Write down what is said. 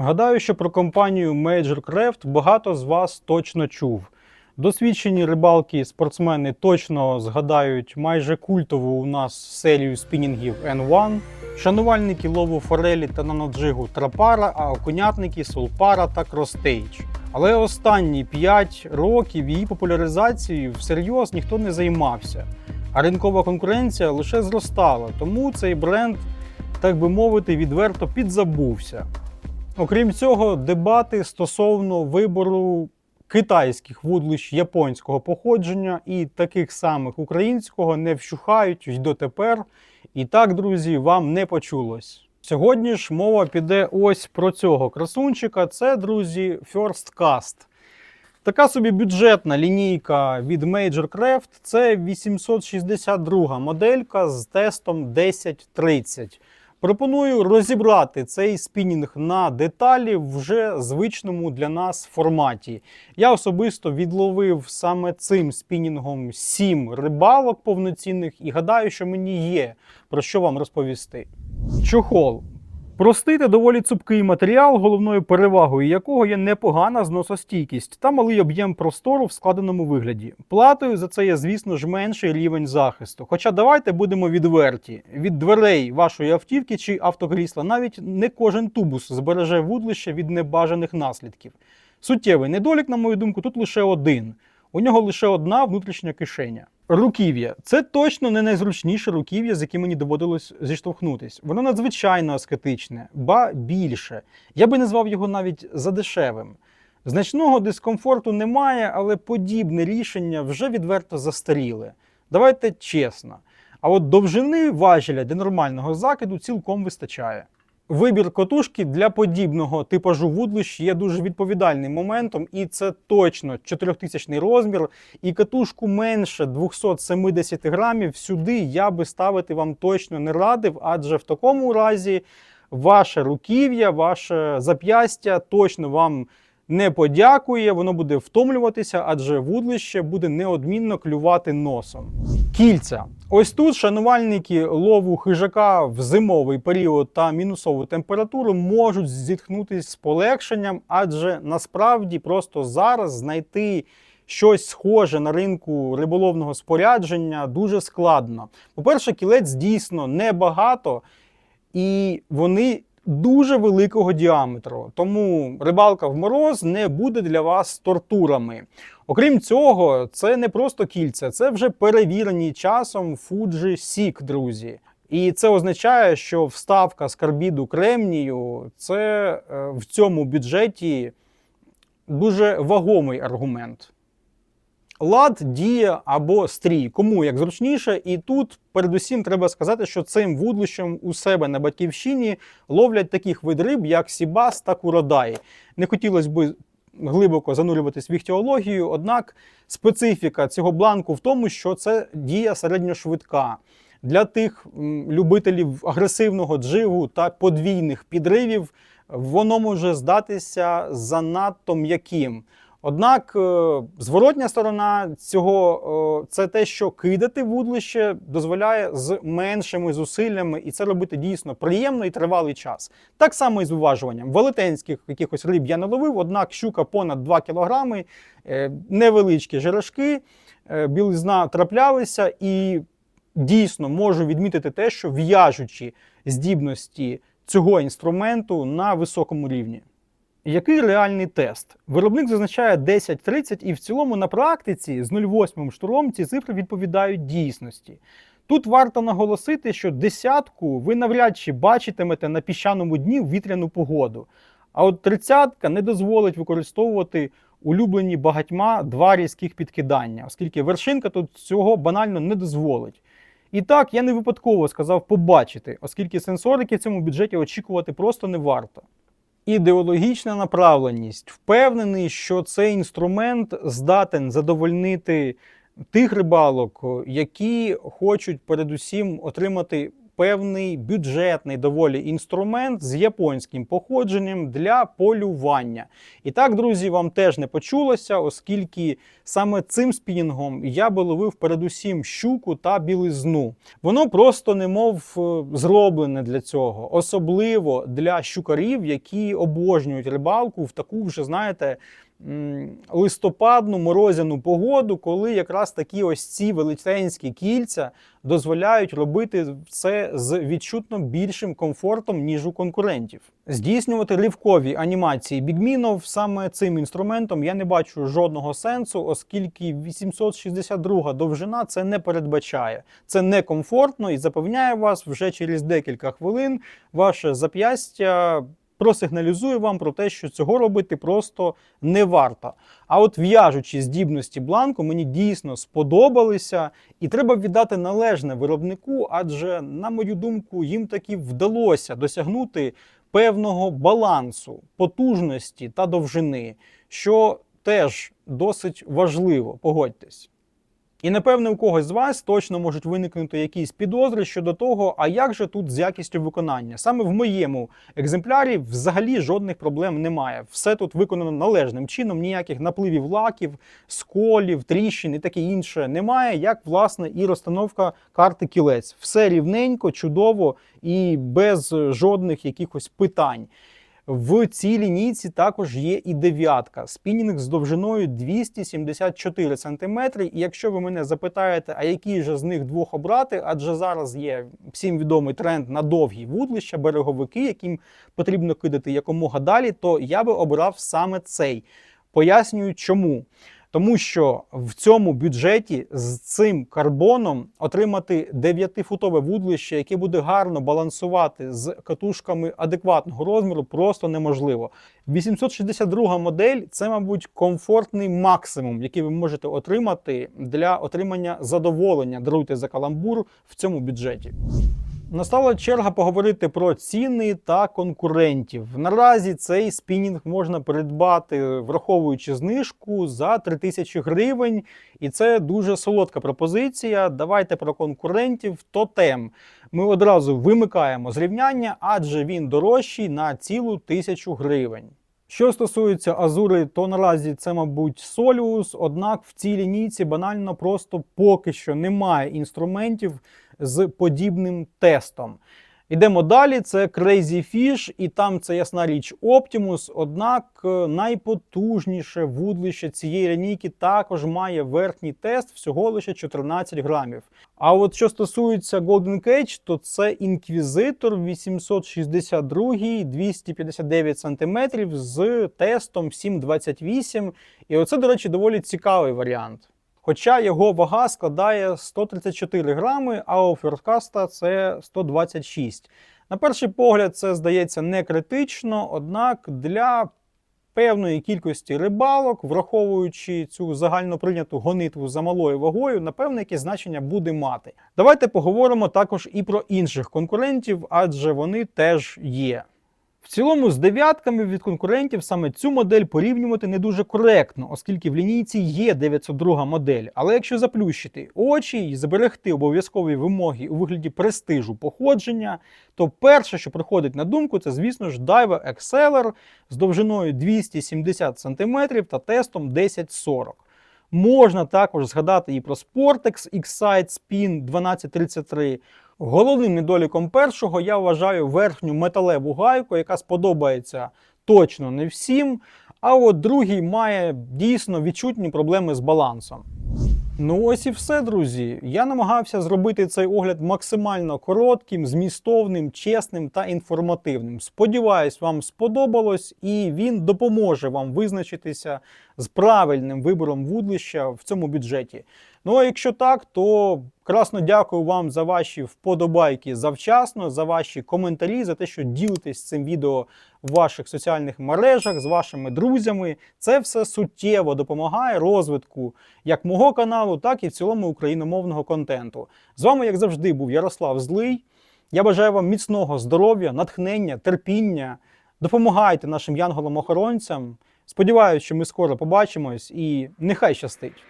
Гадаю, що про компанію Major Craft багато з вас точно чув. Досвідчені рибалки спортсмени точно згадають майже культову у нас серію спінінгів N1, шанувальники лову форелі та наноджигу Трапара, а окунятники Солпара та Кростейдж. Але останні 5 років її популяризацією всерйоз ніхто не займався, а ринкова конкуренція лише зростала, тому цей бренд, так би мовити, відверто підзабувся. Окрім цього, дебати стосовно вибору китайських вудлищ японського походження і таких самих українського не вщухають й дотепер. І так, друзі, вам не почулось. Сьогодні ж мова піде ось про цього красунчика. Це, друзі, First Cast. Така собі бюджетна лінійка від Major Craft. Це 862 моделька з тестом 1030. Пропоную розібрати цей спінінг на деталі в вже звичному для нас форматі. Я особисто відловив саме цим спінінгом 7 рибалок повноцінних і гадаю, що мені є про що вам розповісти. Чохол. Простий та доволі цупкий матеріал, головною перевагою якого є непогана зносостійкість та малий об'єм простору в складеному вигляді. Платою за це є, звісно ж, менший рівень захисту. Хоча давайте будемо відверті: від дверей вашої автівки чи автокрісла навіть не кожен тубус збереже вудлище від небажаних наслідків. Суттєвий недолік, на мою думку, тут лише один. У нього лише одна внутрішня кишеня. Руків'я це точно не найзручніше руків'я, з яким мені доводилось зіштовхнутись. Воно надзвичайно аскетичне, ба більше. Я би назвав його навіть задешевим. Значного дискомфорту немає, але подібне рішення вже відверто застаріле. Давайте чесно. А от довжини важеля для нормального закиду цілком вистачає. Вибір котушки для подібного типажу вудлищ є дуже відповідальним моментом, і це точно 4000 розмір. І катушку менше 270 грамів сюди я би ставити вам точно не радив, адже в такому разі ваше руків'я, ваше зап'ястя точно вам не подякує, воно буде втомлюватися, адже вудлище буде неодмінно клювати носом. Кільця. Ось тут шанувальники лову хижака в зимовий період та мінусову температуру можуть зіткнутися з полегшенням, адже насправді просто зараз знайти щось схоже на ринку риболовного спорядження дуже складно. По-перше, кілець дійсно небагато, і вони дуже великого діаметру. Тому рибалка в мороз не буде для вас тортурами. Окрім цього, це не просто кільця, це вже перевірені часом Fuji Сік, друзі. І це означає, що вставка з карбіду кремнію це е, в цьому бюджеті дуже вагомий аргумент. Лад, дія або стрій, кому як зручніше, і тут передусім треба сказати, що цим вудлищем у себе на батьківщині ловлять таких вид риб, як Сібас та Куродай. Не хотілося б глибоко занурюватись в їх теологію, однак специфіка цього бланку в тому, що це дія середньошвидка. Для тих любителів агресивного джигу та подвійних підривів воно може здатися занадто м'яким. Однак е, зворотня сторона цього е, це те, що кидати вудлище дозволяє з меншими зусиллями, і це робити дійсно приємно і тривалий час. Так само і з уважуванням. Велетенських якихось риб я не ловив, однак щука понад 2 кілограми, е, невеличкі жерешки, білизна траплялися, і дійсно можу відмітити те, що в'яжучі здібності цього інструменту на високому рівні. Який реальний тест? Виробник зазначає 10-30, і в цілому на практиці з 0,8 штурмом ці цифри відповідають дійсності. Тут варто наголосити, що десятку ви навряд чи бачитимете на піщаному дні в вітряну погоду. А от тридцятка не дозволить використовувати улюблені багатьма два різких підкидання, оскільки вершинка тут цього банально не дозволить. І так, я не випадково сказав побачити, оскільки сенсорики в цьому бюджеті очікувати просто не варто. Ідеологічна направленість. Впевнений, що цей інструмент здатен задовольнити тих рибалок, які хочуть передусім отримати певний бюджетний доволі інструмент з японським походженням для полювання. І так, друзі, вам теж не почулося, оскільки саме цим спінінгом я би ловив передусім щуку та білизну. Воно просто немов е, зроблене для цього, особливо для щукарів, які обожнюють рибалку в таку вже, знаєте. Листопадну морозяну погоду, коли якраз такі ось ці величезні кільця дозволяють робити це з відчутно більшим комфортом, ніж у конкурентів. Здійснювати ривкові анімації бігмінов саме цим інструментом я не бачу жодного сенсу, оскільки 862 довжина це не передбачає. Це некомфортно і запевняю вас, вже через декілька хвилин ваше зап'ястя просигналізує вам про те, що цього робити просто не варто. А от в'яжучі здібності бланку мені дійсно сподобалися, і треба віддати належне виробнику, адже, на мою думку, їм таки вдалося досягнути певного балансу, потужності та довжини, що теж досить важливо, погодьтесь. І напевне у когось з вас точно можуть виникнути якісь підозри щодо того, а як же тут з якістю виконання. Саме в моєму екземплярі взагалі жодних проблем немає. Все тут виконано належним чином, ніяких напливів лаків, сколів, тріщин і таке інше немає, як власне і розстановка карти кілець. Все рівненько, чудово і без жодних якихось питань. В цій лінійці також є і дев'ятка. Спінінг з довжиною 274 см. І якщо ви мене запитаєте, а який же з них двох обрати, адже зараз є всім відомий тренд на довгі вудлища, береговики, яким потрібно кидати якомога далі, то я би обрав саме цей. Пояснюю, чому. Тому що в цьому бюджеті з цим карбоном отримати 9-футове вудлище, яке буде гарно балансувати з катушками адекватного розміру, просто неможливо. 862 модель це, мабуть, комфортний максимум, який ви можете отримати для отримання задоволення. Даруйте за каламбур в цьому бюджеті. Настала черга поговорити про ціни та конкурентів. Наразі цей спінінг можна придбати, враховуючи знижку за 3000 гривень, і це дуже солодка пропозиція. Давайте про конкурентів. Тотем. Ми одразу вимикаємо зрівняння, адже він дорожчий на цілу тисячу гривень. Що стосується Азури, то наразі це, мабуть, Соліус, однак в цій лінійці банально просто поки що немає інструментів з подібним тестом. Ідемо далі. Це Crazy Fish, і там це ясна річ Optimus. Однак е, найпотужніше вудлище цієї лінійки також має верхній тест всього лише 14 грамів. А от що стосується Golden Cage, то це інквізитор 862 259 см з тестом 728. І оце, до речі, доволі цікавий варіант. Хоча його вага складає 134 грами, а у феркаста це 126. На перший погляд, це здається не критично, однак для певної кількості рибалок, враховуючи цю загальноприйняту гонитву за малою вагою, напевне, яке значення буде мати. Давайте поговоримо також і про інших конкурентів, адже вони теж є. В цілому, з дев'ятками від конкурентів саме цю модель порівнювати не дуже коректно, оскільки в лінійці є 902 модель. Але якщо заплющити очі і зберегти обов'язкові вимоги у вигляді престижу походження, то перше, що приходить на думку, це, звісно ж, Diver Exceller з довжиною 270 см та тестом 1040. Можна також згадати і про Sportex X-Side Spin 1233. Головним недоліком першого я вважаю верхню металеву гайку, яка сподобається точно не всім. А от другий має дійсно відчутні проблеми з балансом. Ну ось і все, друзі. Я намагався зробити цей огляд максимально коротким, змістовним, чесним та інформативним. Сподіваюсь, вам сподобалось і він допоможе вам визначитися з правильним вибором вудлища в цьому бюджеті. Ну а якщо так, то красно дякую вам за ваші вподобайки завчасно, за ваші коментарі, за те, що ділитесь цим відео в ваших соціальних мережах з вашими друзями. Це все суттєво допомагає розвитку як мого каналу, так і в цілому україномовного контенту. З вами, як завжди, був Ярослав Злий. Я бажаю вам міцного здоров'я, натхнення, терпіння. Допомагайте нашим янголам-охоронцям. Сподіваюсь, що ми скоро побачимось і нехай щастить.